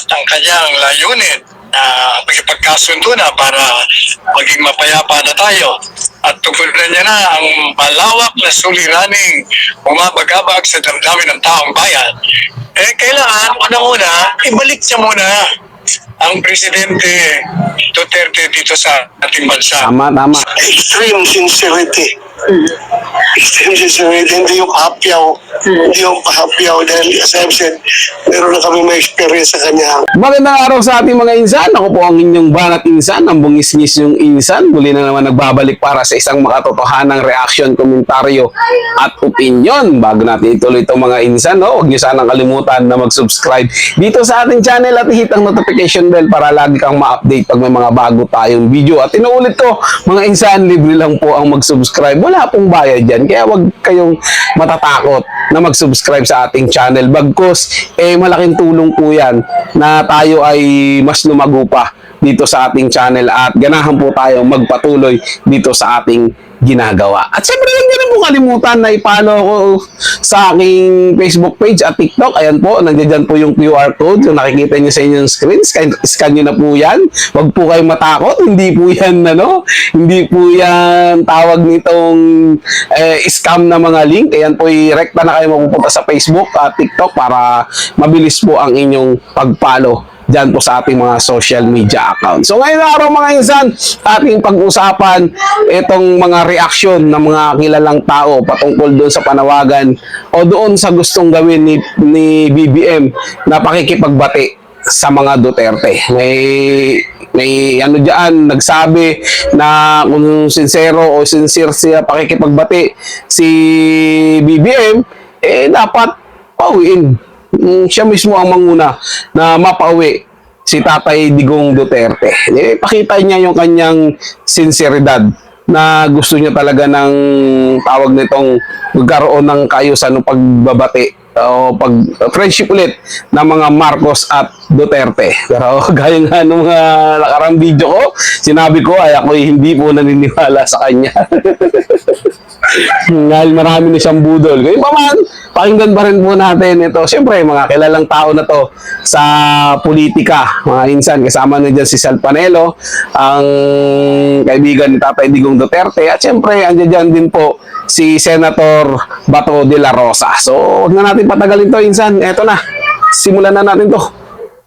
matapat ang kanyang layunin na magipagkasundo na para maging mapayapa na tayo. At tugunan niya na ang malawak na suliraning umabagabag sa damdamin ng taong bayan. Eh, kailangan, unang-una, ibalik niya muna ang Presidente Duterte dito sa ating bansa Tama, tama. extreme sincerity. Extreme sincerity, hindi yung hapyaw. Hindi yung pahapyaw dahil as I've said, meron na kami may experience sa kanya. Magandang araw sa ating mga insan. Ako po ang inyong banat insan, ang bungis-ngis yung insan. Muli na naman nagbabalik para sa isang makatotohanang reaction, komentaryo at opinion. Bago natin ituloy itong mga insan, no? huwag niyo sanang kalimutan na mag-subscribe dito sa ating channel at hit ang notification bell para lagi kang ma-update pag may mga bago tayong video. At inuulit ko, mga insan, libre lang po ang mag-subscribe. Wala pong bayad yan. Kaya wag kayong matatakot na mag-subscribe sa ating channel. Bagkus, eh malaking tulong po yan na tayo ay mas lumago pa dito sa ating channel at ganahan po tayo magpatuloy dito sa ating ginagawa. At syempre lang din po kalimutan na ipalo ako sa aking Facebook page at TikTok. Ayan po, nandiyan po yung QR code. Yung nakikita niyo sa inyong screen, scan, scan niyo na po yan. Huwag po kayong matakot. Hindi po yan, ano, hindi po yan tawag nitong eh, scam na mga link. Ayan po, i-rekta na kayo mapupunta sa Facebook at TikTok para mabilis po ang inyong pagpalo dyan po sa ating mga social media account. So ngayon araw mga insan, ating pag-usapan itong mga reaksyon ng mga kilalang tao patungkol doon sa panawagan o doon sa gustong gawin ni, ni BBM na pakikipagbati sa mga Duterte. May may ano diyan nagsabi na kung sincero o sincere siya pakikipagbati si BBM eh dapat pauwiin siya mismo ang manguna na mapauwi si Tatay Digong Duterte. Eh, pakita niya yung kanyang sinseridad na gusto niya talaga ng tawag nitong magkaroon ng kaayusan ng pagbabati o pag friendship ulit ng mga Marcos at Duterte. Pero gaya nga ng mga nakarang video ko, sinabi ko ay ako hindi po naniniwala sa kanya. Dahil marami na siyang budol. Kaya pa man, pakinggan pa rin po natin ito. Siyempre, mga kilalang tao na to sa politika. Mga insan, kasama na dyan si Sal Panelo, ang kaibigan ni Tatay Digong Duterte. At siyempre, andyan dyan din po si Senator Bato de la Rosa. So, huwag na natin patagalin to, insan. Eto na. Simulan na natin to.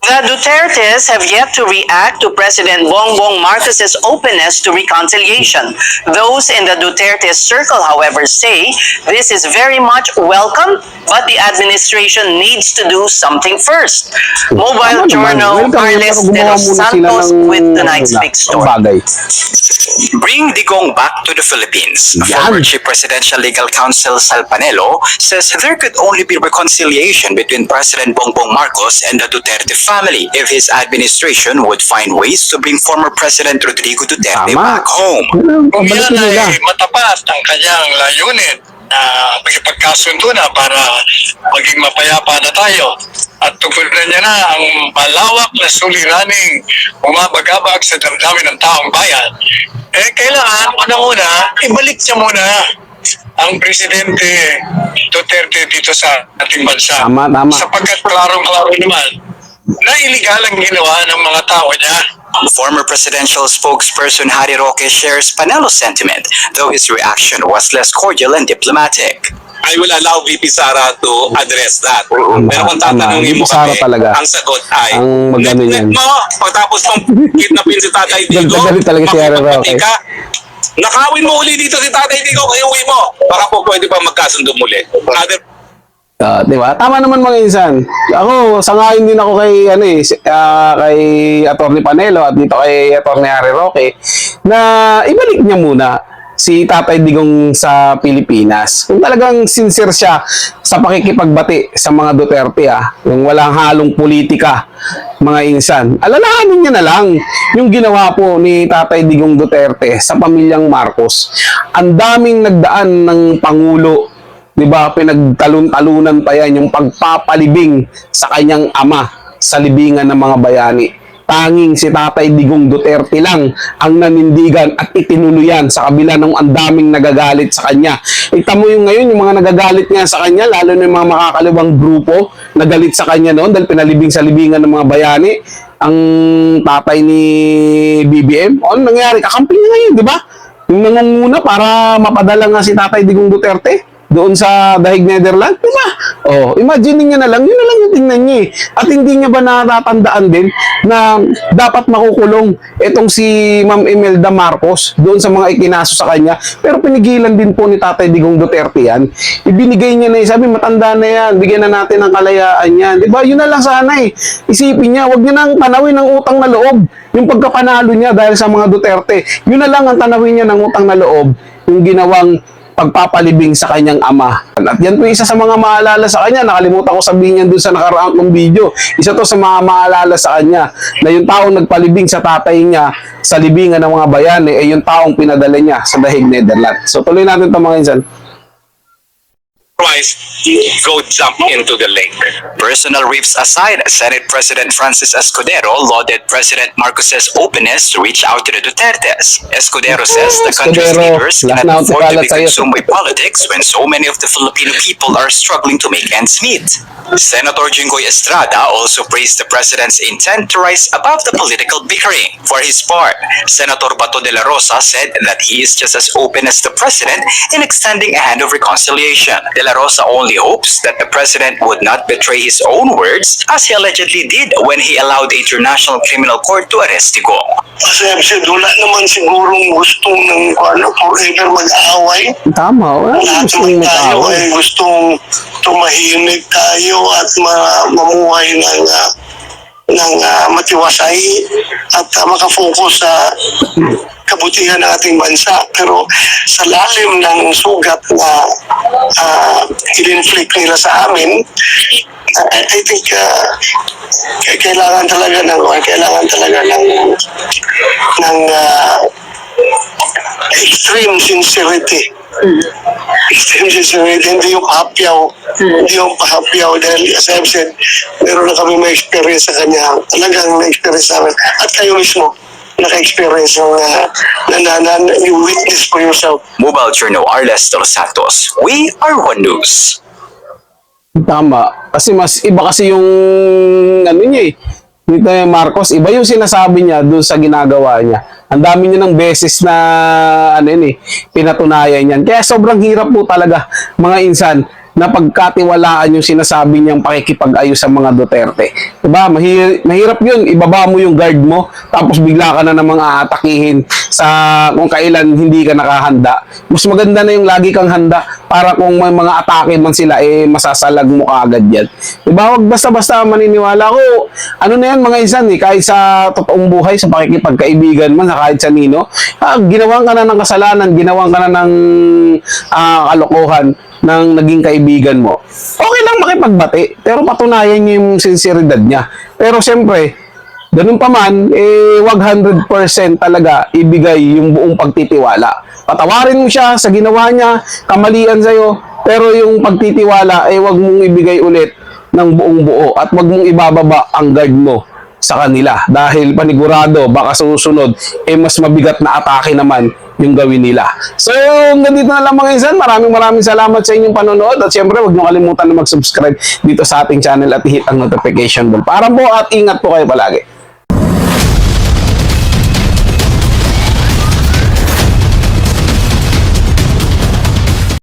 The Dutertes have yet to react to President Bongbong Marcos's openness to reconciliation. Those in the Duterte circle, however, say this is very much welcome, but the administration needs to do something first. Mobile Journal. Carles de los Santos with tonight's big story. Bring Digong back to the Philippines. Yan. Former Chief Presidential Legal Counsel Sal Panelo says there could only be reconciliation between President Bongbong Marcos and the Duterte family if his administration would find ways to bring former President Rodrigo Duterte Tama. back home. Kung yan ay matapat ang kanyang layunin na magipagkasundo na para maging mapayapa na tayo. At tugunan niya na ang malawak na suliraning umabagabag sa damdamin ng taong bayan. Eh, kailangan, unang-una, ibalik niya muna ang Presidente Duterte dito sa ating bansa. Tama, tama. Sapagkat klarong-klaro naman na iligal ang ginawa ng mga tao niya. Former presidential spokesperson Harry Roque shares Panelo's sentiment, though his reaction was less cordial and diplomatic. I will allow VP Sara to address that. Pero kung tatanungin mo kami, talaga. ang sagot ay, Ang magano net-net yan. mo, pagtapos mong kidnapin si Tatay Digo, talaga si Harry Roque. ka, nakawin mo uli dito si Tatay Digo, kaya uwi mo. Baka po pwede pa magkasundo muli. Other Ah, di ba? Tama naman mga insan. Ako, sangayon din ako kay, ano eh, ah, kay Atty. Panelo at dito kay Atty. Harry Roque na ibalik niya muna si Tatay Digong sa Pilipinas. Kung talagang sincere siya sa pakikipagbati sa mga Duterte ah, yung walang halong politika, mga insan. Alalahanin niya na lang yung ginawa po ni Tatay Digong Duterte sa pamilyang Marcos. Ang daming nagdaan ng Pangulo 'di ba, pinagtalon-talunan pa yan yung pagpapalibing sa kanyang ama sa libingan ng mga bayani. tanging si Tatay Digong Duterte lang ang nanindigan at itinuluyan sa kabila ng ang daming nagagalit sa kanya. Ita mo yung ngayon, yung mga nagagalit nga sa kanya, lalo na yung mga makakalibang grupo na galit sa kanya noon dahil pinalibing sa libingan ng mga bayani ang tatay ni BBM. Ano nangyari? Kakamping niya ngayon, di ba? Yung nangunguna para mapadala nga si Tatay Digong Duterte doon sa Dahig Netherlands, di ba? Oh, imagine niya na lang, yun na lang yung tingnan niya eh. At hindi niya ba natatandaan din na dapat makukulong itong si Ma'am Imelda Marcos doon sa mga ikinaso sa kanya. Pero pinigilan din po ni Tatay Digong Duterte yan. Ibinigay niya na eh, sabi matanda na yan, bigyan na natin ng kalayaan yan. Di ba? Yun na lang sana eh. Isipin niya, wag niya nang tanawin ng utang na loob. Yung pagkapanalo niya dahil sa mga Duterte. Yun na lang ang tanawin niya ng utang na loob. Yung ginawang pagpapalibing sa kanyang ama. At yan po isa sa mga maalala sa kanya. Nakalimutan ko sabihin yan dun sa nakaraang kong video. Isa to sa mga maalala sa kanya na yung taong nagpalibing sa tatay niya sa libingan ng mga bayani ay yung taong pinadala niya sa Dahig Netherlands. So tuloy natin ito mga insan. Otherwise, go jump into the lake. Personal riffs aside, Senate President Francis Escudero lauded President Marcos's openness to reach out to the Dutertes. Escudero says the country's Escudero, leaders cannot afford to be consumed by politics when so many of the Filipino people are struggling to make ends meet. Senator Jinggoy Estrada also praised the president's intent to rise above the political bickering. For his part, Senator Bato de la Rosa said that he is just as open as the president in extending a hand of reconciliation. De la Rosa only hopes that the president would not betray his own words as he allegedly did when he allowed the International Criminal Court to arrest Digong. Kasi said, wala naman sigurong gustong ng ano, forever mag-aaway. Tama, wala Lahat gusto naman yung tayo ay gustong tumahimik tayo at ma- mamuhay ng ah, ng ah, matiwasay at ah, makafocus sa kabutihan ng ating bansa. Pero sa lalim ng sugat na uh, in-inflict nila sa amin, ah, I, think ah, k- kailangan talaga ng kailangan talaga ng ng ah, extreme sincerity. Extreme sincerity, hindi yung hapyaw. Hindi yung pahapyaw dahil as I've said, meron na kami may experience sa kanya. Talagang na-experience namin. At kayo mismo, naka-experience ng uh, na, na, na, you witness for yourself. Mobile Journal Arles de los Santos. We are One News. Tama. Kasi mas iba kasi yung ano niya eh. Dito yung Marcos, iba yung sinasabi niya doon sa ginagawa niya. Ang dami niya ng beses na ano yun eh, pinatunayan yan. Kaya sobrang hirap po talaga mga insan na pagkatiwalaan yung sinasabi niyang pakikipag-ayos sa mga Duterte. Diba? Mahir- mahirap yun. Ibaba mo yung guard mo, tapos bigla ka na namang aatakihin sa kung kailan hindi ka nakahanda. Mas maganda na yung lagi kang handa para kung may mga atake man sila, eh masasalag mo kaagad yan. Diba? Huwag basta-basta maniniwala ko. Ano na yan mga insan eh, kahit sa totoong buhay, sa pakikipagkaibigan man, sa kahit sa nino, ah, ginawan ka na ng kasalanan, ginawan ka na ng ah, kalokohan ng naging kaibigan mo. Okay lang makipagbati, pero patunayan niya yung sinseridad niya. Pero siyempre, ganun pa man, eh, wag 100% talaga ibigay yung buong pagtitiwala. Patawarin mo siya sa ginawa niya, kamalian sa'yo, pero yung pagtitiwala, eh, wag mong ibigay ulit ng buong buo at wag mong ibababa ang guard mo sa kanila dahil panigurado baka susunod eh mas mabigat na atake naman yung gawin nila. So, ganito na lang mga insan. Maraming maraming salamat sa inyong panonood at syempre huwag niyo kalimutan na mag-subscribe dito sa ating channel at i-hit ang notification bell. Para po at ingat po kayo palagi.